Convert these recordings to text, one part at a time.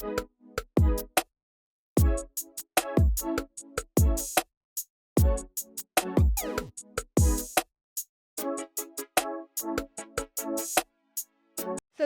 Thank you.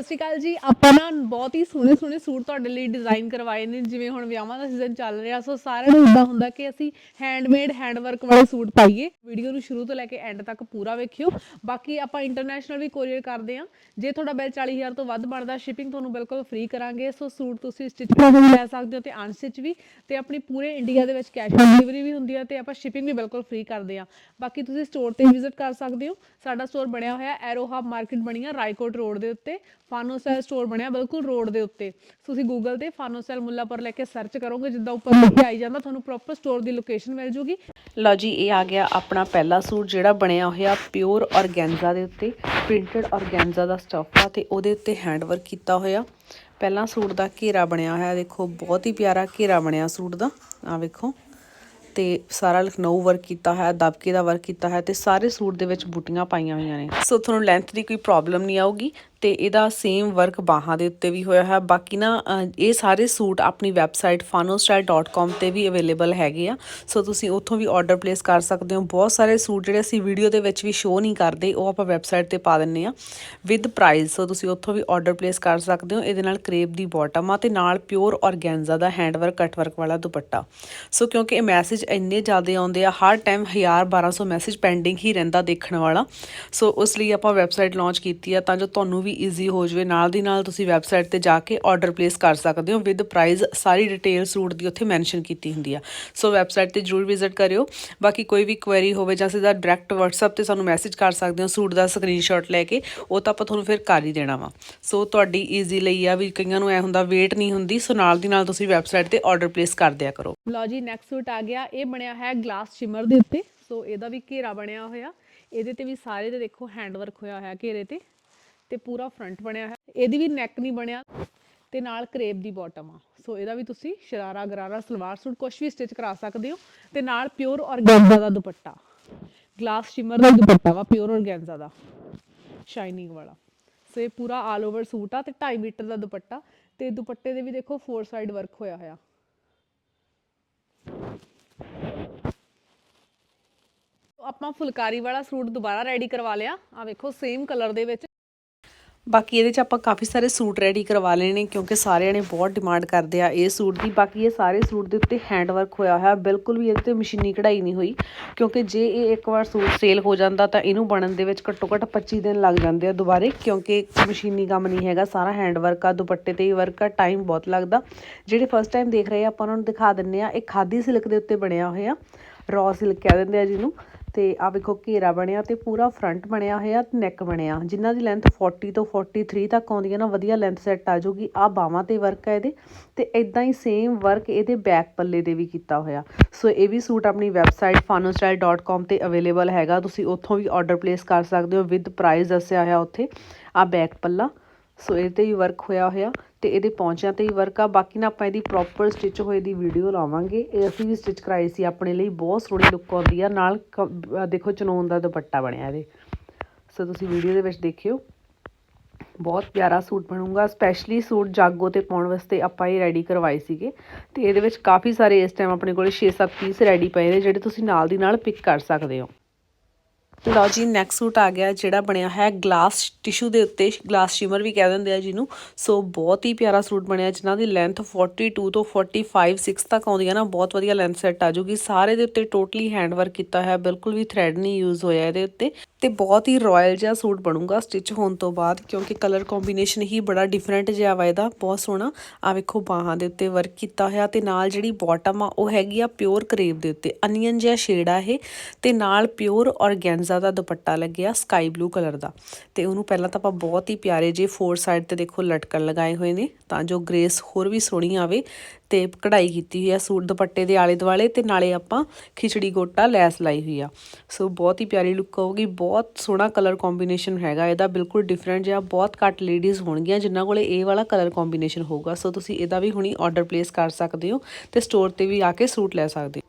ਸਤਿ ਸ਼੍ਰੀ ਅਕਾਲ ਜੀ, ਆਪਾਂ ਨਾ ਬਹੁਤ ਹੀ ਸੋਹਣੇ ਸੋਹਣੇ ਸੂਟ ਤੁਹਾਡੇ ਲਈ ਡਿਜ਼ਾਈਨ ਕਰਵਾਏ ਨੇ, ਜਿਵੇਂ ਹੁਣ ਵਿਆਹਾਂ ਦਾ ਸੀਜ਼ਨ ਚੱਲ ਰਿਹਾ, ਸੋ ਸਾਰਿਆਂ ਨੂੰ ਇਦਾਂ ਹੁੰਦਾ ਕਿ ਅਸੀਂ ਹੈਂਡਮੇਡ ਹੈਂਡਵਰਕ ਵਾਲੇ ਸੂਟ ਪਾਈਏ। ਵੀਡੀਓ ਨੂੰ ਸ਼ੁਰੂ ਤੋਂ ਲੈ ਕੇ ਐਂਡ ਤੱਕ ਪੂਰਾ ਵੇਖਿਓ। ਬਾਕੀ ਆਪਾਂ ਇੰਟਰਨੈਸ਼ਨਲ ਵੀ ਕੋਰੀਅਰ ਕਰਦੇ ਆ ਜੇ ਤੁਹਾਡਾ ਬਿੱਲ 40000 ਤੋਂ ਵੱਧ ਬਣਦਾ ਸ਼ਿਪਿੰਗ ਤੁਹਾਨੂੰ ਬਿਲਕੁਲ ਫ੍ਰੀ ਕਰਾਂਗੇ। ਸੋ ਸੂਟ ਤੁਸੀਂ ਸਟਿਚ ਕਰਾ ਕੇ ਲੈ ਸਕਦੇ ਹੋ ਤੇ ਅਨਸਟਿਚ ਵੀ ਤੇ ਆਪਣੀ ਪੂਰੇ ਇੰਡੀਆ ਦੇ ਵਿੱਚ ਕੈਸ਼ ਔਨ ਡਿਲੀਵਰੀ ਵੀ ਹੁੰਦੀ ਹੈ ਤੇ ਆਪਾਂ ਸ਼ਿਪਿੰਗ ਵੀ ਬਿਲਕੁਲ ਫ੍ਰੀ ਕਰਦੇ ਆ ਬਾਕੀ ਤੁਸੀਂ ਸਟੋਰ ਤੇ ਵਿਜ਼ਿਟ ਕਰ ਸਕਦੇ ਹੋ। ਸਾਡਾ ਸਟੋਰ ਬਣਿਆ ਹੋਇਆ ਐਰੋ ਹਬ ਮਾਰਕੀਟ ਬਣੀ ਆ ਰਾਏਕੋਟ ਰੋਡ ਦੇ ਉੱਤੇ। ਫਾਨੋਸੈਲ ਸਟੋਰ ਬਣਿਆ ਬਿਲਕੁਲ ਰੋਡ ਦੇ ਉੱਤੇ। ਤੁਸੀਂ ਗੂਗਲ ਤੇ ਫਾਨੋਸੈਲ ਮੁੱਲਾਪੁਰ ਲੈ ਕੇ ਸਰਚ ਕਰੋਗੇ ਜਿੱਦਾਂ ਉੱਪਰ ਲਿਖਿਆ ਆਈ ਜਾਂਦਾ ਤੁਹਾਨੂੰ ਪ੍ਰੋਪਰ ਸਟੋਰ ਦੀ ਲੋਕੇਸ਼ਨ ਮਿਲ ਜੂਗੀ। ਲਓ ਜੀ ਇਹ ਆ ਗਿਆ ਆਪਣਾ ਪਹਿਲਾ ਸੂਟ ਜਿਹੜਾ ਬਣਿਆ ਹੋਇਆ ਪਿਓਰ ਔਰਗੈਂਜ਼ਾ ਦੇ ਉੱਤੇ ਪ੍ਰਿੰਟਡ ਔਰਗੈਂਜ਼ਾ ਦਾ ਸਟਫ ਆ ਤੇ ਉਹਦੇ ਉੱਤੇ ਹੈਂਡ ਵਰਕ ਕੀਤਾ ਹੋਇਆ। ਪਹਿਲਾਂ ਸੂਟ ਦਾ ਘੇਰਾ ਬਣਿਆ ਹੋਇਆ ਦੇਖੋ ਬਹੁਤ ਹੀ ਪਿਆਰਾ ਘੇਰਾ ਬਣਿਆ ਸੂਟ ਦਾ ਆ ਵੇਖੋ। ਤੇ ਸਾਰਾ ਲਖਨਊ ਵਰਕ ਕੀਤਾ ਹੈ ਦਬਕੇ ਦਾ ਵਰਕ ਕੀਤਾ ਹੈ ਤੇ ਸਾਰੇ ਸੂਟ ਦੇ ਵਿੱਚ ਬੂਟੀਆਂ ਪਾਈਆਂ ਹੋਈਆਂ ਨੇ। ਸੋ ਤੁਹਾਨੂੰ ਲੈਂਥ ਦੀ ਕੋਈ ਪ੍ਰੋਬਲਮ ਨਹੀਂ ਆਊਗੀ। ਤੇ ਇਹਦਾ ਸੇਮ ਵਰਕ ਬਾਹਾਂ ਦੇ ਉੱਤੇ ਵੀ ਹੋਇਆ ਹੈ। ਬਾਕੀ ਨਾ ਇਹ ਸਾਰੇ ਸੂਟ ਆਪਣੀ ਵੈਬਸਾਈਟ fanostyle.com ਤੇ ਵੀ ਅਵੇਲੇਬਲ ਹੈਗੇ ਆ। ਸੋ ਤੁਸੀਂ ਉੱਥੋਂ ਵੀ ਆਰਡਰ ਪਲੇਸ ਕਰ ਸਕਦੇ ਹੋ। ਬਹੁਤ ਸਾਰੇ ਸੂਟ ਜਿਹੜੇ ਅਸੀਂ ਵੀਡੀਓ ਦੇ ਵਿੱਚ ਵੀ ਸ਼ੋਅ ਨਹੀਂ ਕਰਦੇ, ਉਹ ਆਪਾਂ ਵੈਬਸਾਈਟ ਤੇ ਪਾ ਦਿੰਨੇ ਆ ਵਿਦ ਪ੍ਰਾਈਸ ਸੋ ਤੁਸੀਂ ਉੱਥੋਂ ਵੀ ਆਰਡਰ ਪਲੇਸ ਕਰ ਸਕਦੇ ਹੋ। ਇਹਦੇ ਨਾਲ ਕਰੇਪ ਦੀ ਬਾਟਮ ਆ ਤੇ ਨਾਲ ਪਿਓਰ ਔਰਗੈਂਜ਼ਾ ਦਾ ਹੈਂਡ ਵਰਕ ਕੱਟ ਵਰਕ ਵਾਲਾ ਦੁਪੱਟਾ। ਸੋ ਕਿਉਂਕਿ ਇਹ ਮੈਸੇਜ ਇੰਨੇ ਜ਼ਿਆਦਾ ਆਉਂਦੇ ਆ, ਹਰ ਟਾਈਮ 1000 1200 ਮੈਸੇਜ ਪੈਂਡਿੰਗ ਹੀ ਰਹਿੰਦਾ ਦੇਖਣ ਵਾਲਾ। ਸੋ ਉਸ ਲਈ ਆਪਾਂ ਵੈਬਸਾਈਟ ਲਾਂਚ ਕੀਤੀ ਆ, ਤਾਂ ਜੋ ਤੁਹਾਨੂੰ ਵੀ ਈਜ਼ੀ ਹੋ ਜਾਵੇ। ਨਾਲ ਦੀ ਨਾਲ ਤੁਸੀਂ ਵੈਬਸਾਈਟ ਤੇ ਜਾ ਕੇ ਆਰਡਰ ਪਲੇਸ ਕਰ ਸਕਦੇ ਹੋ ਵਿਦ ਪ੍ਰਾਈਸ ਸਾਰੀ ਡਿਟੇਲ ਸੂਟ ਦੀ ਉੱਥੇ ਮੈਂਸ਼ਨ ਕੀਤੀ ਹੁੰਦੀ ਆ। ਸੋ ਵੈਬਸਾਈਟ ਤੇ ਜਰੂਰ ਵਿਜ਼ਿਟ ਕਰਿਓ। ਬਾਕੀ ਕੋਈ ਵੀ ਕੁਐਰੀ ਹੋਵੇ ਜਾਂ ਸਿੱਧਾ ਡਾਇਰੈਕਟ WhatsApp ਤੇ ਸਾਨੂੰ ਮੈਸੇਜ ਕਰ ਸਕਦੇ ਹੋ ਸੂਟ ਦਾ ਸਕਰੀਨਸ਼ਾਟ ਲੈ ਕੇ, ਉਹ ਤਾਂ ਆਪਾਂ ਤੁਹਾਨੂੰ ਫਿਰ ਕਰ ਹੀ ਦੇਣਾ ਵਾ। ਸੋ ਤੁਹਾਡੀ ਈਜ਼ੀ ਲਈ ਆ ਵੀ ਕਈਆਂ ਨੂੰ ਐ ਹੁੰਦਾ ਵੇਟ ਨਹੀਂ ਹੁੰਦੀ। ਸੋ ਨਾਲ ਦੀ ਨਾਲ ਤੁਸੀਂ ਵੈਬਸਾਈਟ ਤੇ ਆਰਡਰ ਪਲੇਸ ਕਰ ਦਿਆ ਕਰੋ। ਲਓ ਜੀ ਨੈਕਸਟ ਸੂਟ ਆ ਗਿਆ। ਇਹ ਬਣਿਆ ਹੈ ਗਲਾਸ ਸ਼ਿਮਰ ਦੇ ਉੱਤੇ। ਸੋ ਇਹਦਾ ਵੀ ਘੇਰਾ ਬਣਿਆ ਹੋਇਆ। ਇਹਦੇ ਤੇ ਵੀ ਸਾਰੇ ਤੇ ਦੇਖੋ ਹੈਂਡ ਵਰਕ ਹੋਇਆ ਹੋਇਆ ਘੇਰੇ ਤੇ। ਤੇ ਪੂਰਾ ਫਰੰਟ ਬਣਿਆ ਹੋਇਆ। ਇਹਦੀ ਵੀ ਨੈਕ ਨਹੀਂ ਬਣਿਆ ਤੇ ਨਾਲ ਕਰੇਬ ਦੀ ਬਾਟਮ ਆ। ਸੋ ਇਹਦਾ ਵੀ ਤੁਸੀਂ ਸ਼ਰਾਰਾ, ਗਰਾਰਾ, ਸਲਵਾਰ ਸੂਟ ਕੁਝ ਵੀ ਸਟਿਚ ਕਰਾ ਸਕਦੇ ਹੋ ਤੇ ਨਾਲ ਪਿਓਰ ਔਰਗੈਂਜ਼ਾ ਦਾ ਦੁਪੱਟਾ। ਗਲਾਸ ਸ਼ਿਮਰ ਦਾ ਦੁਪੱਟਾ ਵਾ ਪਿਓਰ ਔਰਗੈਂਜ਼ਾ ਦਾ। ਸ਼ਾਈਨਿੰਗ ਵਾਲਾ। ਸੋ ਇਹ ਪੂਰਾ ਆਲ ਓਵਰ ਸੂਟ ਆ ਤੇ 2.5 ਮੀਟਰ ਦਾ ਦੁਪੱਟਾ ਤੇ ਦੁਪੱਟੇ ਦੇ ਵੀ ਦੇਖੋ ਫੋਰ ਸਾਈਡ ਵਰਕ ਹੋਇਆ ਹੋਇਆ। ਆਪਾਂ ਫੁਲਕਾਰੀ ਵਾਲਾ ਸੂਟ ਦੁਬਾਰਾ ਰੈਡੀ ਕਰਵਾ ਲਿਆ। ਆ ਵੇਖੋ ਸੇਮ ਕਲਰ ਦੇ ਵਿੱਚ ਬਾਕੀ ਇਹਦੇ ਚ ਆਪਾਂ ਕਾਫੀ ਸਾਰੇ ਸੂਟ ਰੈਡੀ ਕਰਵਾ ਲਏ ਨੇ, ਕਿਉਂਕਿ ਸਾਰਿਆਂ ਨੇ ਬਹੁਤ ਡਿਮਾਂਡ ਕਰਦੇ ਆ ਇਹ ਸੂਟ ਦੀ। ਬਾਕੀ ਇਹ ਸਾਰੇ ਸੂਟ ਦੇ ਉੱਤੇ ਹੈਂਡ ਵਰਕ ਹੋਇਆ ਹੋਇਆ, ਬਿਲਕੁਲ ਵੀ ਇਹਦੇ ਤੇ ਮਸ਼ੀਨੀ ਕਢਾਈ ਨਹੀਂ ਹੋਈ, ਕਿਉਂਕਿ ਜੇ ਇਹ ਇੱਕ ਵਾਰ ਸੂਟ ਸੇਲ ਹੋ ਜਾਂਦਾ ਤਾਂ ਇਹਨੂੰ ਬਣਨ ਦੇ ਵਿੱਚ ਘੱਟੋ ਘੱਟ 25 ਦਿਨ ਲੱਗ ਜਾਂਦੇ ਆ ਦੁਬਾਰੇ, ਕਿਉਂਕਿ ਮਸ਼ੀਨੀ ਕੰਮ ਨਹੀਂ ਹੈਗਾ, ਸਾਰਾ ਹੈਂਡ ਵਰਕ ਆ, ਦੁਪੱਟੇ ਤੇ ਹੀ ਵਰਕ ਆ ਟਾਈਮ ਬਹੁਤ ਲੱਗਦਾ। ਜਿਹੜੇ ਫਸਟ ਟਾਈਮ ਦੇਖ ਰਹੇ ਆ, ਆਪਾਂ ਉਹਨਾਂ ਨੂੰ ਦਿਖਾ ਦਿੰਨੇ ਆ, ਇਹ ਖਾਦੀ ਸਿਲਕ ਦੇ ਉੱਤੇ ਬਣਿਆ ਹੋਇਆ ਰॉ ਸਿਲਕ ਕਹਿ ਦਿੰਦੇ ਆ ਜਿਹਨੂੰ। ਤੇ ਆ ਵੇਖੋ ਘੇਰਾ ਬਣਿਆ ਤੇ ਪੂਰਾ ਫਰੰਟ ਬਣਿਆ ਹੋਇਆ ਤੇ ਨੈਕ ਬਣਿਆ। ਜਿਨ੍ਹਾਂ ਦੀ ਲੈਂਥ 40 ਤੋਂ 43 ਤੱਕ ਆਉਂਦੀ ਹੈ ਨਾ, ਵਧੀਆ ਲੈਂਥ ਸੈੱਟ ਆ ਜਾਊਗੀ। ਆ ਬਾਹਾਂ ਤੇ ਵਰਕ ਹੈ ਇਹਦੇ ਤੇ ਇਦਾਂ ਹੀ ਸੇਮ ਵਰਕ ਇਹਦੇ ਬੈਕ ਪੱਲੇ ਦੇ ਵੀ ਕੀਤਾ ਹੋਇਆ। ਸੋ ਇਹ ਵੀ ਸੂਟ ਆਪਣੀ ਵੈਬਸਾਈਟ fanostyle.com ਤੇ ਅਵੇਲੇਬਲ ਹੈਗਾ। ਤੁਸੀਂ ਉੱਥੋਂ ਵੀ ਆਰਡਰ ਪਲੇਸ ਕਰ ਸਕਦੇ ਹੋ ਵਿਦ ਪ੍ਰਾਈਸ ਦੱਸਿਆ ਹੋਇਆ ਉੱਥੇ। ਆ ਬੈਕ ਪੱਲਾ। ਸੋ ਇਹ ਤੇ ਵੀ ਵਰਕ ਹੋਇਆ ਹੋਇਆ। ਤੇ ਇਹਦੇ ਪੌਂਚਿਆਂ ਤੇ ਹੀ ਵਰਕ ਆ। ਬਾਕੀ ਨਾ ਆਪਾਂ ਇਹਦੀ ਪ੍ਰੋਪਰ ਸਟਿਚ ਹੋਏ ਦੀ ਵੀਡੀਓ ਲਾਵਾਂਗੇ। ਇਹ ਅਸੀਂ ਵੀ ਸਟਿਚ ਕਰਾਈ ਸੀ ਆਪਣੇ ਲਈ। ਬਹੁਤ ਸੋਹਣੀ ਲੁੱਕ ਆਉਂਦੀ ਆ। ਨਾਲ ਕ- ਦੇਖੋ ਚਨੋਨ ਦਾ ਦੁਪੱਟਾ ਬਣਿਆ ਇਹਦੇ। ਸੋ ਤੁਸੀਂ ਵੀਡੀਓ ਦੇ ਵਿੱਚ ਦੇਖਿਓ। ਬਹੁਤ ਪਿਆਰਾ ਸੂਟ ਬਣੂਗਾ। ਸਪੈਸ਼ਲੀ ਸੂਟ ਜਾਗੋ ਤੇ ਪਾਉਣ ਵਾਸਤੇ ਆਪਾਂ ਇਹ ਰੈਡੀ ਕਰਵਾਏ ਸੀਗੇ। ਤੇ ਇਹਦੇ ਵਿੱਚ ਕਾਫੀ ਸਾਰੇ ਇਸ ਟਾਈਮ ਆਪਣੇ ਕੋਲ 6-7 ਪੀਸ ਰੈਡੀ ਪਏ ਨੇ, ਜਿਹੜੇ ਤੁਸੀਂ ਨਾਲ ਦੀ ਨਾਲ ਪਿਕ ਕਰ ਸਕਦੇ ਹੋ। ਲਓ ਜੀ ਨੈਕਸਟ ਸੂਟ ਆ ਗਿਆ ਜਿਹੜਾ ਬਣਿਆ ਹੈ ਗਲਾਸ ਟਿਸ਼ੂ ਦੇ ਉੱਤੇ ਗਲਾਸ ਸ਼ਿਮਰ ਵੀ ਕਹਿ ਦਿੰਦੇ ਆ ਜਿਹਨੂੰ। ਸੋ ਬਹੁਤ ਹੀ ਪਿਆਰਾ ਸੂਟ ਬਣਿਆ, ਜਿਨ੍ਹਾਂ ਦੀ ਲੈਂਥ 42 ਤੋਂ 45 6 ਤੱਕ ਆਉਂਦੀ ਹੈ ਨਾ, ਬਹੁਤ ਵਧੀਆ ਲੈਂਥ ਸੈੱਟ ਆ ਜੂਗੀ। ਸਾਰੇ ਦੇ ਉੱਤੇ ਟੋਟਲੀ ਹੈਂਡ ਵਰਕ ਕੀਤਾ ਹੈ ਬਿਲਕੁਲ ਵੀ ਥ੍ਰੈਡ ਨਹੀਂ ਯੂਜ਼ ਹੋਇਆ ਇਹਦੇ ਉੱਤੇ। ਤੇ ਬਹੁਤ ਹੀ ਰਾਇਲ ਜਿਹਾ ਸੂਟ ਬਣੂਗਾ ਸਟਿਚ ਹੋਣ ਤੋਂ ਬਾਅਦ, ਕਿਉਂਕਿ ਕਲਰ ਕੰਬੀਨੇਸ਼ਨ ਹੀ ਬੜਾ ਡਿਫਰੈਂਟ ਜਿਹਾ ਵਾ ਇਹਦਾ, ਬਹੁਤ ਸੋਹਣਾ। ਆ ਵੇਖੋ, ਬਾਹਾਂ ਦੇ ਉੱਤੇ ਵਰਕ ਕੀਤਾ ਹੋਇਆ ਤੇ ਨਾਲ ਜਿਹੜੀ ਬਾਟਮ ਆ, ਉਹ ਹੈਗੀ ਆ ਪਿਓਰ ਕਰੇਵ ਦੇ ਉੱਤੇ। ਅਨੀਅਨ ਜਿਹਾ ਸ਼ੇਡ ਆ ਇਹ, ਤੇ ਨਾਲ ਪਿਓਰ ਔਰਗੈਂਜ਼ਾ ਦਾ ਦੁਪੱਟਾ ਲੱਗਿਆ ਸਕਾਈ ਬਲੂ ਕਲਰ ਦਾ। ਤੇ ਉਹਨੂੰ ਪਹਿਲਾਂ ਤਾਂ ਆਪਾਂ ਬਹੁਤ ਹੀ ਪਿਆਰੇ ਜੇ ਫੋਰ ਸਾਈਡ ਤੇ ਦੇਖੋ ਲਟਕਣ ਲਗਾਏ ਹੋਏ ਨੇ, ਤਾਂ ਜੋ ਗ੍ਰੇਸ ਹੋਰ ਵੀ ਸੋਹਣੀ ਆਵੇ। ਤੇ ਕਢਾਈ ਕੀਤੀ ਹੋਈ ਆ ਸੂਟ ਦੁਪੱਟੇ ਦੇ ਆਲੇ ਦੁਆਲੇ ਤੇ ਨਾਲੇ ਆਪਾਂ ਖਿਚੜੀ ਗੋਟਾ ਲੈਸ ਲਾਈ ਹੋਈ ਆ। ਸੋ ਬਹੁਤ ਹੀ ਪਿਆਰੀ ਲੁੱਕ ਆਊਗੀ, ਬਹੁਤ ਸੋਹਣਾ ਕਲਰ ਕੰਬੀਨੇਸ਼ਨ ਹੈਗਾ ਇਹਦਾ, ਬਿਲਕੁਲ ਡਿਫਰੈਂਟ ਜਿਹਾ, ਬਹੁਤ ਘੱਟ ਲੇਡੀਜ਼ ਹੋਣਗੀਆਂ, ਜਿਨ੍ਹਾਂ ਕੋਲੇ ਇਹ ਵਾਲਾ ਕਲਰ ਕੰਬੀਨੇਸ਼ਨ ਹੋਊਗਾ। ਸੋ ਤੁਸੀਂ ਇਹਦਾ ਵੀ ਹੁਣੀ ਆਰਡਰ ਪਲੇਸ ਕਰ ਸਕਦੇ ਹੋ ਤੇ ਸਟੋਰ ਤੇ ਵੀ ਆ ਕੇ ਸੂਟ ਲੈ ਸਕਦੇ ਹੋ।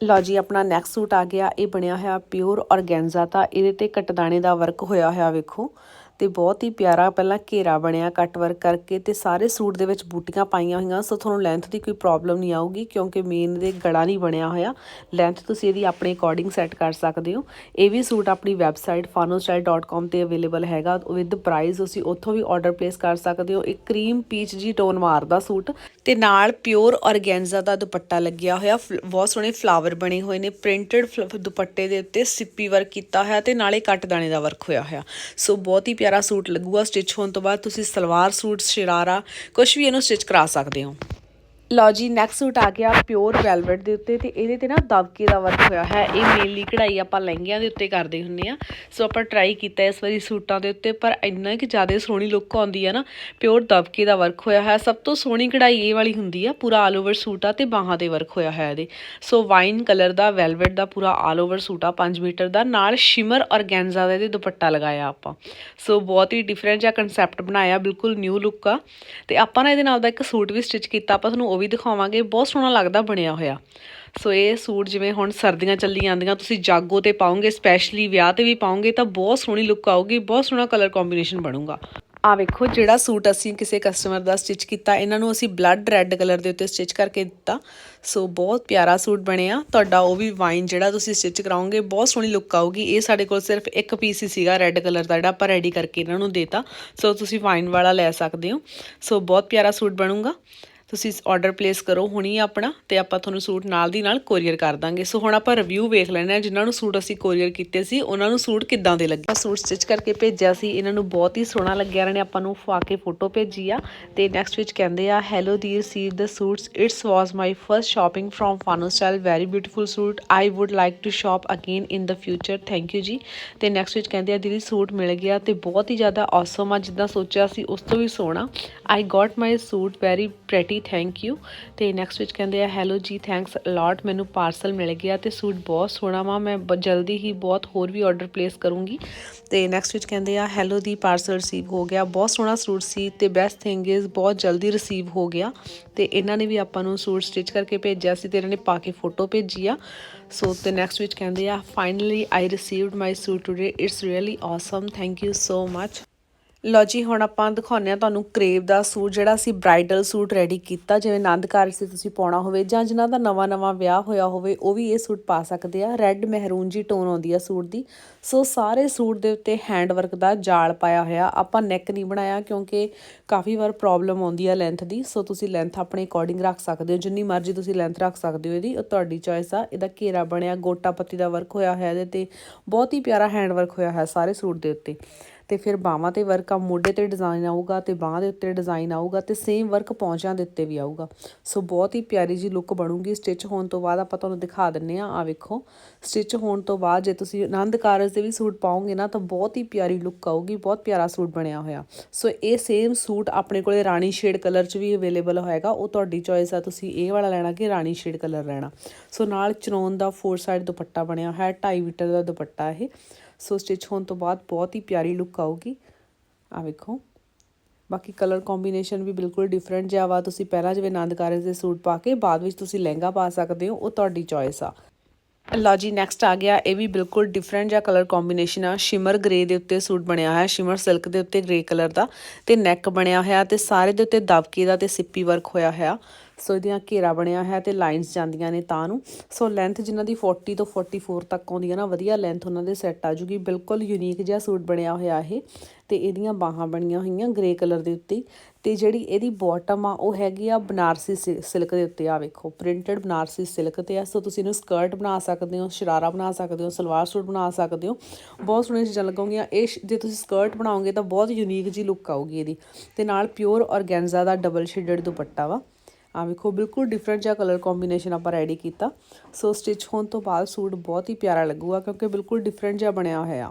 ਲਓ ਜੀ, ਆਪਣਾ ਨੈਕਸਟ ਸੂਟ ਆ ਗਿਆ, ਇਹ ਬਣਿਆ ਹੋਇਆ ਪਿਓਰ ਔਰਗੈਂਜ਼ਾ ਤਾਂ ਇਹਦੇ ਤੇ ਕਟਦਾਣੇ ਦਾ ਵਰਕ ਹੋਇਆ ਹੋਇਆ ਵੇਖੋ। ਤੇ ਬਹੁਤ ਹੀ ਪਿਆਰਾ ਪਹਿਲਾਂ ਘੇਰਾ ਬਣਿਆ ਕੱਟ ਵਰਕ ਕਰਕੇ ਤੇ ਸਾਰੇ ਸੂਟ ਦੇ ਵਿੱਚ ਬੂਟੀਆਂ ਪਾਈਆਂ ਹੋਈਆਂ, ਸੋ ਤੁਹਾਨੂੰ ਲੈਂਥ ਦੀ ਕੋਈ ਪ੍ਰੋਬਲਮ ਨਹੀਂ ਆਊਗੀ ਕਿਉਂਕਿ ਮੇਨ ਦੇ ਗਲਾ ਨਹੀਂ ਬਣਿਆ ਹੋਇਆ। ਲੈਂਥ ਤੁਸੀਂ ਇਹਦੀ ਆਪਣੇ ਅਕੋਰਡਿੰਗ ਸੈੱਟ ਕਰ ਸਕਦੇ ਹੋ। ਇਹ ਵੀ ਸੂਟ ਆਪਣੀ ਵੈਬਸਾਈਟ fanostyle.com ਤੇ ਅਵੇਲੇਬਲ ਹੈਗਾ। ਵਿਦ ਪ੍ਰਾਈਸ ਤੁਸੀਂ ਉੱਥੋਂ ਵੀ ਆਰਡਰ ਪਲੇਸ ਕਰ ਸਕਦੇ ਹੋ। ਇੱਕ ਕਰੀਮ ਪੀਚ ਜੀ ਟੋਨ ਮਾਰਦਾ ਸੂਟ। ਤੇ ਨਾਲ ਪਿਓਰ ਆਰਗੈਂਜ਼ਾ ਦਾ ਦੁਪੱਟਾ ਲੱਗਿਆ ਹੋਇਆ। ਫਲ- ਬਹੁਤ ਸੋਹਣੇ ਫਲਾਵਰ ਬਣੇ ਹੋਏ ਨੇ। ਪ੍ਰਿੰਟਡ ਦੁਪੱਟੇ ਦੇ ਉੱਤੇ ਸਿੱਪੀ ਵਰਕ ਕੀਤਾ ਹੋਇਆ ਤੇ ਨਾਲੇ ਕੱਟ ਦਾਣੇ ਦਾ ਵਰਕ ਹੋਇਆ ਹੋਇਆ। ਸੋ ਬਹੁਤ ਹੀ ਪਿਆਰਾ ਸੂਟ ਲੱਗੂਗਾ ਸਟਿਚ ਹੋਣ ਤੋਂ ਬਾਅਦ ਤੁਸੀਂ ਸਲਵਾਰ ਸੂਟ, ਸ਼ਰਾਰਾ ਕੁਝ ਵੀ ਇਹਨੂੰ ਸਟਿਚ ਕਰਾ ਸਕਦੇ ਹੋ। ਲਓ ਜੀ ਨੈਕਸਟ ਸੂਟ ਆ ਗਿਆ ਪਿਓਰ ਵੈਲਵਟ ਦੇ ਉੱਤੇ ਤੇ ਇਹਦੇ ਤੇ ਨਾ ਦਬਕੇ ਦਾ ਵਰਕ ਹੋਇਆ ਹੈ। ਇਹ ਮੇਨਲੀ ਕਢਾਈ ਆਪਾਂ ਲਹਿੰਗਿਆਂ ਦੇ ਉੱਤੇ ਕਰਦੇ ਹੁੰਨੇ ਆ ਸੋ ਆਪਾਂ ਟਰਾਈ ਕੀਤਾ ਇਸ ਵਾਰੀ ਸੂਟਾਂ ਦੇ ਉੱਤੇ, ਪਰ ਇੰਨਾ ਕਿ ਜ਼ਿਆਦਾ ਸੋਹਣੀ ਲੁੱਕ ਆਉਂਦੀ ਆ ਨਾ ਪਿਓਰ ਦਬਕੇ ਦਾ ਵਰਕ ਹੋਇਆ ਹੈ। ਸਭ ਤੋਂ ਸੋਹਣੀ ਕਢਾਈ ਇਹ ਵਾਲੀ ਹੁੰਦੀ ਆ ਪੂਰਾ ਆਲ ਓਵਰ ਸੂਟ ਆ ਤੇ ਬਾਹਾਂ ਤੇ ਵਰਕ ਹੋਇਆ ਹੈ ਇਹਦੇ। ਸੋ ਵਾਈਨ ਕਲਰ ਦਾ ਵੈਲਵਟ ਦਾ ਪੂਰਾ ਆਲ ਓਵਰ ਸੂਟ ਆ 5 ਮੀਟਰ ਦਾ। ਨਾਲ ਸ਼ਿਮਰ ਔਰਗੈਂਜ਼ਾ ਦਾ ਇਹਦੇ ਦੁਪੱਟਾ ਲਗਾਇਆ ਆਪਾਂ। ਸੋ ਬਹੁਤ ਹੀ ਡਿਫਰੈਂਟ ਜਿਹਾ ਕਨਸੈਪਟ ਬਣਾਇਆ, ਬਿਲਕੁਲ ਨਿਊ ਲੁੱਕ ਆ। ਤੇ ਆਪਾਂ ਨਾ ਇਹਦੇ ਨਾਲ ਦਾ ਇੱਕ ਸੂਟ ਵੀ ਸਟਿਚ ਕੀਤਾ, ਆਪਾਂ ਤੁਹਾਨੂੰ ਉਹ ਵੀ ਦਿਖਾਵਾਂਗੇ। ਬਹੁਤ ਸੋਹਣਾ ਲੱਗਦਾ ਬਣਿਆ ਹੋਇਆ। ਸੋ ਇਹ ਸੂਟ ਜਿਵੇਂ ਹੁਣ ਸਰਦੀਆਂ ਚੱਲੀ ਜਾਂਦੀਆਂ ਤੁਸੀਂ ਜਾਗੋ ਤੇ ਪਾਓਗੇ ਸਪੈਸ਼ਲੀ ਵਿਆਹ ਤੇ ਵੀ ਪਾਓਗੇ, ਤਾਂ ਬਹੁਤ ਸੋਹਣੀ ਲੁੱਕ ਆਊਗੀ, ਬਹੁਤ ਸੋਹਣਾ ਕਲਰ ਕੰਬੀਨੇਸ਼ਨ ਬਣੂਗਾ। ਆ ਵੇਖੋ ਜਿਹੜਾ ਸੂਟ ਅਸੀਂ ਕਿਸੇ ਕਸਟਮਰ ਦਾ ਸਟਿਚ ਕੀਤਾ, ਇਹਨਾਂ ਨੂੰ ਅਸੀਂ ਬਲੱਡ ਰੈੱਡ ਕਲਰ ਦੇ ਉੱਤੇ ਸਟਿਚ ਕਰਕੇ ਦਿੱਤਾ। ਸੋ ਬਹੁਤ ਪਿਆਰਾ ਸੂਟ ਬਣਿਆ। ਤੁਹਾਡਾ ਉਹ ਵੀ ਵਾਈਨ ਜਿਹੜਾ ਤੁਸੀਂ ਸਟਿਚ ਕਰਾਉਂਗੇ ਬਹੁਤ ਸੋਹਣੀ ਲੁੱਕ ਆਊਗੀ। ਇਹ ਸਾਡੇ ਕੋਲ ਸਿਰਫ ਇੱਕ ਪੀਸ ਹੀ ਸੀਗਾ ਰੈੱਡ ਕਲਰ ਦਾ ਜਿਹੜਾ ਆਪਾਂ ਰੈਡੀ ਕਰਕੇ ਇਹਨਾਂ ਨੂੰ ਦੇਤਾ। ਸੋ ਤੁਸੀਂ ਵਾਈਨ ਵਾਲਾ ਲੈ ਸਕਦੇ ਹੋ। ਸੋ ਬਹੁਤ ਪਿਆਰਾ ਸੂਟ ਬਣੂਗਾ। ਤੁਸੀਂ ਆਰਡਰ ਪਲੇਸ ਕਰੋ, ਹੁਣੀ ਆਪਣਾ, ਤੇ ਆਪਾਂ ਤੁਹਾਨੂੰ ਸੂਟ ਨਾਲ ਦੀ ਨਾਲ ਕੋਰੀਅਰ ਕਰ ਦਾਂਗੇ। ਸੋ ਹੁਣ ਆਪਾਂ ਰਿਵਿਊ ਵੇਖ ਲੈਣੇ ਆ ਜਿਨ੍ਹਾਂ ਨੂੰ ਸੂਟ ਅਸੀਂ ਕੋਰੀਅਰ ਕੀਤੇ ਸੀ, ਉਹਨਾਂ ਨੂੰ ਸੂਟ ਕਿੱਦਾਂ ਦੇ ਲੱਗੇ? ਸੂਟ ਸਟਿਚ ਕਰਕੇ ਭੇਜਿਆ ਸੀ, ਇਹਨਾਂ ਨੂੰ ਬਹੁਤ ਹੀ ਸੋਹਣਾ ਲੱਗਿਆ, ਇਹਨਾਂ ਨੇ ਆਪਾਂ ਨੂੰ ਫਵਾ ਕੇ ਫੋਟੋ ਭੇਜੀ ਆ। ਤੇ ਨੈਕਸਟ ਵਿੱਚ ਕਹਿੰਦੇ ਆ hello the receive the suits it's was my first shopping from Fano style very beautiful suit I would like to shop again in the future thank you ਜੀ। ਤੇ ਨੈਕਸਟ ਵਿੱਚ ਕਹਿੰਦੇ ਆ, ਦੀਦੀ, ਸੂਟ ਮਿਲ ਗਿਆ ਤੇ ਬਹੁਤ ਹੀ ਜ਼ਿਆਦਾ ਔਸਮ ਆ, ਜਿੱਦਾਂ ਸੋਚਿਆ ਸੀ, ਉਸ ਤੋਂ ਵੀ ਸੋਹਣਾ। I got my suit very pretty thank you ਤੇ ਨੈਕਸਟ ਵਿੱਚ ਕਹਿੰਦੇ ਆ ਹੈਲੋ ਜੀ ਥੈਂਕਸ ਅਲੋਟ ਮੈਨੂੰ ਪਾਰਸਲ ਮਿਲ ਗਿਆ ਤੇ ਸੂਟ ਬਹੁਤ ਸੋਹਣਾ ਵਾ। ਮੈਂ ਬ- ਜਲਦੀ ਹੀ ਬਹੁਤ ਹੋਰ ਵੀ ਆਰਡਰ ਪਲੇਸ ਕਰੂੰਗੀ। ਤੇ ਨੈਕਸਟ ਵਿੱਚ ਕਹਿੰਦੇ ਆ ਹੈਲੋ ਦੀ ਪਾਰਸਲ ਰਿਸੀਵ ਹੋ ਗਿਆ। ਬਹੁਤ ਸੋਹਣਾ ਸੂਟ ਸੀ ਤੇ ਬੈਸਟ ਥਿੰਗ ਇਜ਼ ਬਹੁਤ ਜਲਦੀ ਰਿਸੀਵ ਹੋ ਗਿਆ। ਤੇ ਇਹਨਾਂ ਨੇ ਵੀ ਆਪਾਂ ਨੂੰ ਸੂਟ ਸਟਿਚ ਕਰਕੇ ਭੇਜਿਆ ਸੀ ਤੇ ਇਹਨਾਂ ਨੇ ਪਾ ਕੇ ਫੋਟੋ ਭੇਜੀ ਆ। ਸੋ ਤੇ ਨੈਕਸਟ ਵਿੱਚ ਕਹਿੰਦੇ ਆ finally I received my suit today it's really awesome thank you so much ਲਓ ਜੀ, ਹੁਣ ਆਪਾਂ ਦਿਖਾਉਂਦੇ ਆ ਤੁਹਾਨੂੰ ਕਰੇਵ ਦਾ ਸੂਟ, ਜਿਹੜਾ ਅਸੀਂ ਬ੍ਰਾਈਡਲ ਸੂਟ ਰੈਡੀ ਕੀਤਾ, ਜਿਵੇਂ ਆਨੰਦ ਕਾਰਜ ਤੇ ਤੁਸੀਂ ਪਾਉਣਾ ਹੋਵੇ ਜਾਂ ਜਿਨ੍ਹਾਂ ਦਾ ਨਵਾਂ ਨਵਾਂ ਵਿਆਹ ਹੋਇਆ ਹੋਵੇ, ਉਹ ਵੀ ਇਹ ਸੂਟ ਪਾ ਸਕਦੇ ਆ। ਰੈੱਡ ਮਹਿਰੂਨ ਜੀ ਟੋਨ ਆਉਂਦੀ ਆ ਸੂਟ ਦੀ। ਸੋ ਸਾਰੇ ਸੂਟ ਦੇ ਉੱਤੇ ਹੈਂਡ ਵਰਕ ਦਾ ਜਾਲ ਪਾਇਆ ਹੋਇਆ। ਆਪਾਂ ਨੈਕ ਨਹੀਂ ਬਣਾਇਆ ਕਿਉਂਕਿ ਕਾਫੀ ਵਾਰ ਪ੍ਰੋਬਲਮ ਆਉਂਦੀ ਆ ਲੈਂਥ ਦੀ। ਸੋ ਤੁਸੀਂ ਲੈਂਥ ਆਪਣੇ ਅਕੋਰਡਿੰਗ ਰੱਖ ਸਕਦੇ ਹੋ। ਜਿੰਨੀ ਮਰਜ਼ੀ ਤੁਸੀਂ ਲੈਂਥ ਰੱਖ ਸਕਦੇ ਹੋ ਇਹਦੀ। ਉਹ ਤੁਹਾਡੀ ਚੋਇਸ ਆ। ਇਹਦਾ ਘੇਰਾ ਬਣਿਆ ਗੋਟਾ ਪੱਤੀ ਦਾ ਵਰਕ ਹੋਇਆ ਹੋਇਆ ਇਹਦੇ ਤੇ। ਬਹੁਤ ਹੀ ਪਿਆਰਾ ਹੈਂਡ ਵਰਕ ਹੋਇਆ ਹੈ ਸਾਰੇ ਸੂਟ ਦੇ ਉੱਤੇ। ਤੇ ਫਿਰ ਬਾਹਾਂ ਤੇ ਵਰਕ ਆ, ਮੋਢੇ ਤੇ ਡਿਜ਼ਾਈਨ ਆਊਗਾ ਤੇ ਬਾਹਾਂ ਦੇ ਉੱਤੇ ਡਿਜ਼ਾਈਨ ਆਊਗਾ ਤੇ ਸੇਮ ਵਰਕ ਪੌਂਚਿਆਂ ਦੇ ਉੱਤੇ ਵੀ ਆਊਗਾ। ਸੋ ਬਹੁਤ ਹੀ ਪਿਆਰੀ ਜੀ ਲੁੱਕ ਬਣੂਗੀ। ਸਟਿਚ ਹੋਣ ਤੋਂ ਬਾਅਦ ਆਪਾਂ ਤੁਹਾਨੂੰ ਦਿਖਾ ਦਿੰਨੇ ਆ ਆ ਵੇਖੋ। ਸਟਿਚ ਹੋਣ ਤੋਂ ਬਾਅਦ ਜੇ ਤੁਸੀਂ ਆਨੰਦ ਕਾਰਜ ਦੇ ਵੀ ਸੂਟ ਪਾਓਗੇ ਨਾ, ਤਾਂ ਬਹੁਤ ਹੀ ਪਿਆਰੀ ਲੁੱਕ ਆਊਗੀ, ਬਹੁਤ ਪਿਆਰਾ ਸੂਟ ਬਣਿਆ ਹੋਇਆ। ਸੋ ਇਹ ਸੇਮ ਸੂਟ ਆਪਣੇ ਕੋਲੇ ਰਾਣੀ ਸ਼ੇਡ ਕਲਰ 'ਚ ਵੀ ਅਵੇਲੇਬਲ ਹੋਏਗਾ। ਉਹ ਤੁਹਾਡੀ ਚੋਇਸ ਆ, ਤੁਸੀਂ ਇਹ ਵਾਲਾ ਲੈਣਾ ਕਿ ਰਾਣੀ ਸ਼ੇਡ ਕਲਰ ਲੈਣਾ। ਸੋ ਨਾਲ ਚਨੋਨ ਦਾ ਫੋਰ ਸਾਈਡ ਦੁਪੱਟਾ ਬਣਿਆ ਹੋਇਆ 2.5 ਮੀਟਰ ਦਾ ਦੁਪੱਟਾ ਇਹ। ਸੋ ਸਟਿਚ ਹੋਣ ਤੋਂ ਬਾਅਦ ਬਹੁਤ ਹੀ ਪਿਆਰੀ ਲੁੱਕ ਆਊਗੀ। ਆ ਵੇਖੋ। ਬਾਕੀ ਕਲਰ ਕੰਬੀਨੇਸ਼ਨ ਵੀ ਬਿਲਕੁਲ ਡਿਫਰੈਂਟ ਜਿਹਾ ਵਾ। ਤੁਸੀਂ ਪਹਿਲਾਂ ਜਿਵੇਂ ਆਨੰਦ ਕਾਰਜ ਦੇ ਸੂਟ ਪਾ ਕੇ ਬਾਅਦ ਵਿੱਚ ਤੁਸੀਂ ਲਹਿੰਗਾ ਪਾ ਸਕਦੇ ਹੋ, ਉਹ ਤੁਹਾਡੀ ਚੋਇਸ ਆ। ਲਓ ਜੀ ਨੈਕਸਟ ਆ ਗਿਆ। ਇਹ ਵੀ ਬਿਲਕੁਲ ਡਿਫਰੈਂਟ ਜਿਹਾ ਕਲਰ ਕੰਬੀਨੇਸ਼ਨ ਆ। ਸ਼ਿਮਰ ਗ੍ਰੇ ਦੇ ਉੱਤੇ ਸੂਟ ਬਣਿਆ ਹੋਇਆ ਸ਼ਿਮਰ ਸਿਲਕ ਦੇ ਉੱਤੇ ਗ੍ਰੇ ਕਲਰ ਦਾ। ਤੇ ਨੈਕ ਬਣਿਆ ਹੋਇਆ ਤੇ ਸਾਰੇ ਦੇ ਉੱਤੇ ਦਬਕੇ ਦਾ ਤੇ ਸਿੱਪੀ ਵਰਕ ਹੋਇਆ ਹੋਇਆ। ਸੋ ਇਹਦੀਆਂ ਘੇਰਾ ਬਣਿਆ ਹੈ ਤੇ ਲਾਈਨਸ ਜਾਂਦੀਆਂ ਨੇ ਤਾਂ ਨੂੰ। ਸੋ ਲੈਂਥ ਜਿਨ੍ਹਾਂ ਦੀ 40 ਤੋਂ 44 ਤੱਕ ਆਉਂਦੀ ਹੈ ਨਾ, ਵਧੀਆ ਲੈਂਥ ਉਹਨਾਂ ਦੇ ਸੈੱਟ ਆ ਜੂਗੀ। ਬਿਲਕੁਲ ਯੂਨੀਕ ਜਿਹਾ ਸੂਟ ਬਣਿਆ ਹੋਇਆ ਇਹ। ਤੇ ਇਹਦੀਆਂ ਬਾਹਾਂ ਬਣੀਆਂ ਹੋਈਆਂ ਗ੍ਰੇ ਕਲਰ ਦੇ ਉੱਤੇ। ਤੇ ਜਿਹੜੀ ਇਹਦੀ ਬਾਟਮ ਆ, ਉਹ ਹੈਗੀ ਆ ਬਨਾਰਸੀ ਸਿਲਕ ਦੇ ਉੱਤੇ। ਆ ਵੇਖੋ ਪ੍ਰਿੰਟਡ ਬਨਾਰਸੀ ਸਿਲਕ ਤੇ ਆ। ਸੋ ਤੁਸੀਂ ਇਹਨੂੰ ਸਕਰਟ ਬਣਾ ਸਕਦੇ ਹੋ, ਸ਼ਰਾਰਾ ਬਣਾ ਸਕਦੇ ਹੋ, ਸਲਵਾਰ ਸੂਟ ਬਣਾ ਸਕਦੇ ਹੋ। ਬਹੁਤ ਸੋਹਣੀਆਂ ਚੀਜ਼ਾਂ ਲੱਗੋਗੀਆਂ ਇਹ ਸ਼- ਜੇ ਤੁਸੀਂ ਸਕਰਟ ਬਣਾਓਗੇ ਤਾਂ ਬਹੁਤ ਯੂਨੀਕ ਜੀ ਲੁੱਕ ਆਊਗੀ ਇਹਦੀ। ਤੇ ਨਾਲ ਪਿਓਰ ਔਰਗੈਂਜ਼ਾ ਦਾ ਡਬਲ ਸ਼ੇਡਡ ਦੁਪੱਟਾ ਵਾ। ਆ ਵੇਖੋ, ਬਿਲਕੁਲ ਡਿਫਰੈਂਟ ਜਿਹਾ ਕਲਰ ਕੰਬੀਨੇਸ਼ਨ ਆਪਾਂ ਰੈਡੀ ਕੀਤਾ। ਸੋ ਸਟਿਚ ਹੋਣ ਤੋਂ ਬਾਅਦ ਸੂਟ ਬਹੁਤ ਹੀ ਪਿਆਰਾ ਲੱਗੂਗਾ ਕਿਉਂਕਿ ਬਿਲਕੁਲ ਡਿਫਰੈਂਟ ਜਿਹਾ ਬਣਿਆ ਹੋਇਆ।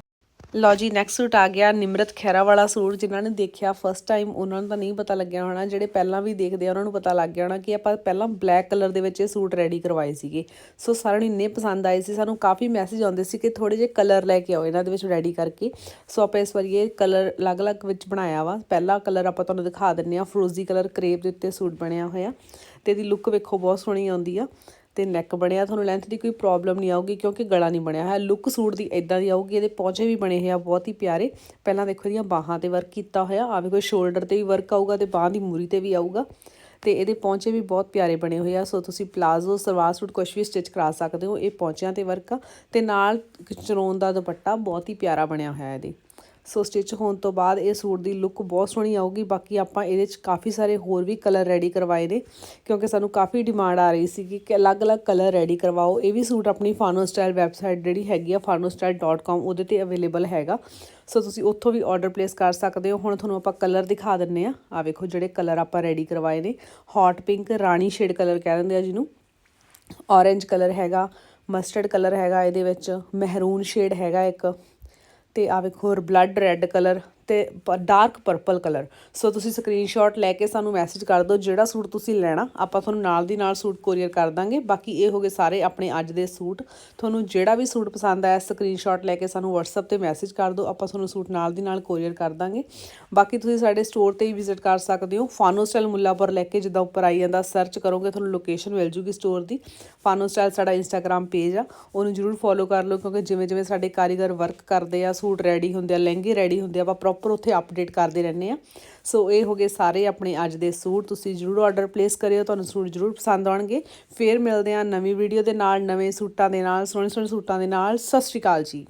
ਲਓ ਜੀ ਨੈਕਸਟ ਸੂਟ ਆ ਗਿਆ ਨਿਮਰਤ ਖੈਰਾ ਵਾਲਾ ਸੂਟ, ਜਿਨ੍ਹਾਂ ਨੇ ਦੇਖਿਆ ਫਸਟ ਟਾਈਮ ਉਹਨਾਂ ਨੂੰ ਤਾਂ ਨਹੀਂ ਪਤਾ ਲੱਗਿਆ ਹੋਣਾ, ਜਿਹੜੇ ਪਹਿਲਾਂ ਵੀ ਦੇਖਦੇ ਆ, ਉਹਨਾਂ ਨੂੰ ਪਤਾ ਲੱਗ ਗਿਆ ਹੋਣਾ ਕਿ ਆਪਾਂ ਪਹਿਲਾਂ ਬਲੈਕ ਕਲਰ ਦੇ ਵਿੱਚ ਇਹ ਸੂਟ ਰੈਡੀ ਕਰਵਾਏ ਸੀਗੇ। ਸੋ ਸਾਰਿਆਂ ਨੂੰ ਇੰਨੇ ਪਸੰਦ ਆਏ ਸੀ, ਸਾਨੂੰ ਕਾਫੀ ਮੈਸੇਜ ਆਉਂਦੇ ਸੀ ਕਿ ਥੋੜੇ ਜਿਹੇ ਕਲਰ ਲੈ ਕੇ ਆਓ ਇਹਨਾਂ ਦੇ ਵਿੱਚ ਰੈਡੀ ਕਰਕੇ। ਸੋ ਆਪਾਂ ਇਸ ਵਾਰੀ ਇਹ ਕਲਰ ਅਲੱਗ-ਅਲੱਗ ਵਿੱਚ ਬਣਾਇਆ ਵਾ। ਪਹਿਲਾ ਕਲਰ ਆਪਾਂ ਤੁਹਾਨੂੰ ਦਿਖਾ ਦਿੰਨੇ ਆ, ਫਰੋਜ਼ੀ ਕਲਰ ਕਰੇਪ ਦੇ ਉੱਤੇ ਸੂਟ ਬਣਿਆ ਹੋਇਆ। ਤੇ ਇਹਦੀ ਲੁੱਕ ਵੇਖੋ, ਬਹੁਤ ਸੋਹਣੀ ਆਉਂਦੀ ਆ। ਤੇ ਨੈਕ ਬਣਿਆ, ਤੁਹਾਨੂੰ ਲੈਂਥ ਦੀ ਕੋਈ ਪ੍ਰੋਬਲਮ ਨਹੀਂ ਆਊਗੀ ਕਿਉਂਕਿ ਗਲਾ ਨਹੀਂ ਬਣਿਆ ਹੈ ਲੁੱਕ ਸੂਟ ਦੀ ਇਦਾਂ ਦੀ ਆਊਗੀ, ਇਹਦੇ ਪੌਂਚੇ ਵੀ ਬਣੇ ਹੋਏ ਆ, ਬਹੁਤ ਹੀ ਪਿਆਰੇ। ਪਹਿਲਾਂ ਦੇਖੋ ਇਹਦੀਆਂ ਬਾਹਾਂ ਤੇ ਵਰਕ ਕੀਤਾ ਹੋਇਆ ਆਵੇ ਕੋਈ ਸ਼ੋਲਡਰ ਤੇ ਵੀ ਵਰਕ ਆਊਗਾ ਤੇ ਬਾਹਾਂ ਦੀ ਮੂਰੀ ਤੇ ਵੀ ਆਊਗਾ। ਤੇ ਇਹਦੇ ਪੌਂਚੇ ਵੀ ਬਹੁਤ ਪਿਆਰੇ ਬਣੇ ਹੋਏ ਆ, ਸੋ ਤੁਸੀਂ ਪਲਾਜ਼ੋ ਸਲਵਾਰ ਸੂਟ ਕੁਝ ਵੀ ਸਟਿਚ ਕਰਾ ਸਕਦੇ ਹੋ, ਇਹ ਪੌਂਚਿਆਂ ਤੇ ਵਰਕ ਆ। ਤੇ ਨਾਲ ਚਰੋਨ ਦਾ ਦੁਪੱਟਾ ਬਹੁਤ ਹੀ ਪਿਆਰਾ ਬਣਿਆ ਹੋਇਆ ਇਹਦੇ। ਸੋ ਸਟਿਚ ਹੋਣ ਤੋਂ ਬਾਅਦ ਇਹ ਸੂਟ ਦੀ ਲੁੱਕ ਬਹੁਤ ਸੋਹਣੀ ਆਊਗੀ। ਬਾਕੀ ਆਪਾਂ ਇਹਦੇ 'ਚ ਕਾਫੀ ਸਾਰੇ ਹੋਰ ਵੀ ਕਲਰ ਰੈਡੀ ਕਰਵਾਏ ਨੇ, ਕਿਉਂਕਿ ਸਾਨੂੰ ਕਾਫੀ ਡਿਮਾਂਡ ਆ ਰਹੀ ਸੀ ਕਿ ਅਲੱਗ-ਅਲੱਗ ਕਲਰ ਰੈਡੀ ਕਰਵਾਓ। ਇਹ ਵੀ ਸੂਟ ਆਪਣੀ ਫਾਨੋ ਸਟਾਈਲ ਵੈਬਸਾਈਟ ਜਿਹੜੀ ਹੈਗੀ ਆ fanosstyle.com ਉਹਦੇ ਤੇ ਅਵੇਲੇਬਲ ਹੈਗਾ। ਸੋ ਤੁਸੀਂ ਉੱਥੋਂ ਵੀ ਆਰਡਰ ਪਲੇਸ ਕਰ ਸਕਦੇ ਹੋ। ਹੁਣ ਤੁਹਾਨੂੰ ਆਪਾਂ ਕਲਰ ਦਿਖਾ ਦਿੰਨੇ ਆ। ਆ ਵੇਖੋ ਜਿਹੜੇ ਕਲਰ ਆਪਾਂ ਰੈਡੀ ਕਰਵਾਏ ਨੇ। ਹੌਟ ਪਿੰਕ ਰਾਣੀ ਸ਼ੇਡ ਕਲਰ ਕਹਿ ਦਿੰਦੇ ਆ ਜਿਹਨੂੰ। ਔਰੇਂਜ ਕਲਰ ਹੈਗਾ ਮਸਟਰਡ ਕਲਰ ਹੈਗਾ ਇਹਦੇ ਵਿੱਚ। ਮਹਿਰੂਨ ਸ਼ੇਡ ਹੈਗਾ ਇੱਕ। ਤੇ ਆ ਵੇਖੋ ਹੋਰ ਬਲੱਡ ਰੈੱਡ ਕਲਰ ਤੇ ਡਾਰਕ ਪਰਪਲ ਕਲਰ ਸੋ ਤੁਸੀਂ ਸਕਰੀਨਸ਼ਾਟ ਲੈ ਕੇ ਸਾਨੂੰ ਮੈਸੇਜ ਕਰ ਦਿਓ ਜਿਹੜਾ ਸੂਟ ਤੁਸੀਂ ਲੈਣਾ। ਆਪਾਂ ਤੁਹਾਨੂੰ ਨਾਲ ਦੀ ਨਾਲ ਸੂਟ ਕੋਰੀਅਰ ਕਰ ਦਾਂਗੇ। ਬਾਕੀ ਇਹ ਹੋਗੇ ਸਾਰੇ ਆਪਣੇ ਅੱਜ ਦੇ ਸੂਟ। ਤੁਹਾਨੂੰ ਜਿਹੜਾ ਵੀ ਸੂਟ ਪਸੰਦ ਆਇਆ ਸਕਰੀਨਸ਼ਾਟ ਲੈ ਕੇ ਸਾਨੂੰ WhatsApp ਤੇ ਮੈਸੇਜ ਕਰ ਦਿਓ। ਆਪਾਂ ਤੁਹਾਨੂੰ ਸੂਟ ਨਾਲ ਦੀ ਨਾਲ ਕੋਰੀਅਰ ਕਰ ਦਾਂਗੇ। ਬਾਕੀ ਤੁਸੀਂ ਸਾਡੇ ਸਟੋਰ ਤੇ ਹੀ ਵਿਜ਼ਿਟ ਕਰ ਸਕਦੇ ਹੋ। ਫਾਨੋ ਸਟਾਈਲ ਮੁੱਲਾਪੁਰ ਲੈ ਕੇ ਜਿੱਦਾਂ ਉੱਪਰ ਆਈ ਜਾਂਦਾ ਸਰਚ ਕਰੋਗੇ ਤੁਹਾਨੂੰ ਲੋਕੇਸ਼ਨ ਮਿਲ ਜੂਗੀ ਸਟੋਰ ਦੀ। ਫਾਨੋ ਸਟਾਈਲ ਸਾਡਾ ਇੰਸਟਾਗ੍ਰam ਪੇਜ ਆ। ਉਹਨੂੰ ਜਰੂਰ ਫੋਲੋ ਕਰ ਲਓ ਕਿਉਂਕਿ ਜਿਵੇਂ ਜਿਵੇਂ ਸਾਡੇ ਕਾਰੀਗਰ ਵਰਕ ਕਰਦੇ ਆ, ਸੂਟ ਰੈਡੀ ਹੁੰਦੇ ਆ, ਲਹਿੰਗੇ ਰੈਡੀ ਹੁੰਦੇ ਆ, ਆਪਾਂ ਪ੍ਰੋਪਰ ਉੱਥੇ ਅਪਡੇਟ ਕਰਦੇ ਰਹਿੰਦੇ ਆ ਸੋ ਇਹ ਹੋ ਗਏ ਸਾਰੇ ਆਪਣੇ ਅੱਜ ਦੇ ਸੂਟ। ਤੁਸੀਂ ਜਰੂਰ ਆਰਡਰ ਪਲੇਸ ਕਰਿਓ, ਤੁਹਾਨੂੰ ਸੂਟ ਜਰੂਰ ਪਸੰਦ ਆਉਣਗੇ। ਫੇਰ ਮਿਲਦੇ ਆ ਨਵੀਂ ਵੀਡੀਓ ਦੇ ਨਾਲ, ਨਵੇਂ ਸੂਟਾਂ ਦੇ ਨਾਲ ਸੋਹਣੇ ਸੋਹਣੇ ਸੂਟਾਂ ਦੇ ਨਾਲ। ਸਤਿ ਸ਼੍ਰੀ ਅਕਾਲ ਜੀ।